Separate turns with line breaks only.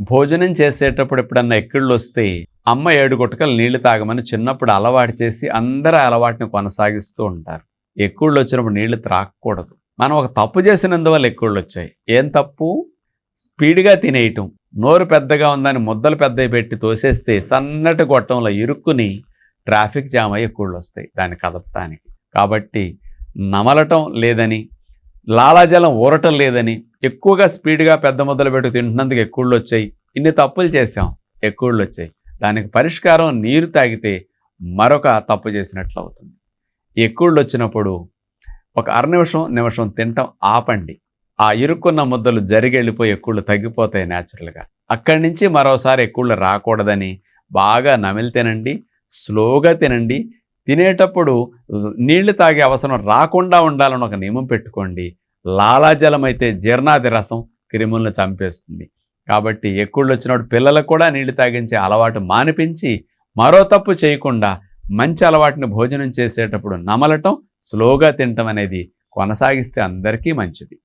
భోజనం చేసేటప్పుడు ఎప్పుడన్నా ఎక్కిళ్ళు వస్తే అమ్మ ఏడు గుటకలు నీళ్ళు తాగమని చిన్నప్పుడు అలవాటు చేసి అందరూ అలవాటుని కొనసాగిస్తూ ఉంటారు. ఎక్కుళ్ళు వచ్చినప్పుడు నీళ్ళు త్రాకూడదు మనం ఒక తప్పు చేసినందువల్ల ఎక్కుళ్ళు వచ్చాయి ఏం తప్పు? స్పీడ్గా తినేయటం. నోరు పెద్దగా ఉందని ముద్దలు పెద్దవి పెట్టి తోసేస్తే సన్నటి గొట్టంలో ఇరుక్కుని ట్రాఫిక్ జామ్ అయ్యి ఎక్కుళ్ళు వస్తాయి దాన్ని కదపటానికి. కాబట్టి నమలటం లేదని లాలాజలం ఊరటం లేదని ఎక్కువగా స్పీడ్గా పెద్ద ముద్దలు పెట్టి తింటున్నందుకు ఎక్కువలు వచ్చాయి? ఇన్ని తప్పులు చేసాం ఎక్కువలు వచ్చాయి? దానికి పరిష్కారం నీరు తాగితే మరొక తప్పు చేసినట్లు అవుతుంది. ఎక్కువళ్ళు వచ్చినప్పుడు ఒక అర నిమిషం నిమిషం తినటం ఆపండి. ఆ ఇరుక్కున్న ముద్దలు జరిగెళ్ళిపోయి వెళ్ళిపోయి తగ్గిపోతాయి న్యాచురల్గా. అక్కడి నుంచి మరోసారి ఎక్కుళ్ళు రాకూడదని బాగా నమిలి తినండి స్లోగా తినండి. తినేటప్పుడు నీళ్ళు తాగే అవసరం రాకుండా ఉండాలని ఒక నియమం పెట్టుకోండి. లాలాజలం అయితే జీర్ణాది రసం క్రిములను చంపేస్తుంది. కాబట్టి ఎక్కుళ్ళు వచ్చినప్పుడు పిల్లలకు కూడా నీళ్ళు తాగించే అలవాటు మానిపించి మరో తప్పు చేయకుండా మంచి అలవాటుని భోజనం చేసేటప్పుడు నమలటం స్లోగా తినటం అనేది కొనసాగిస్తే అందరికీ మంచిది.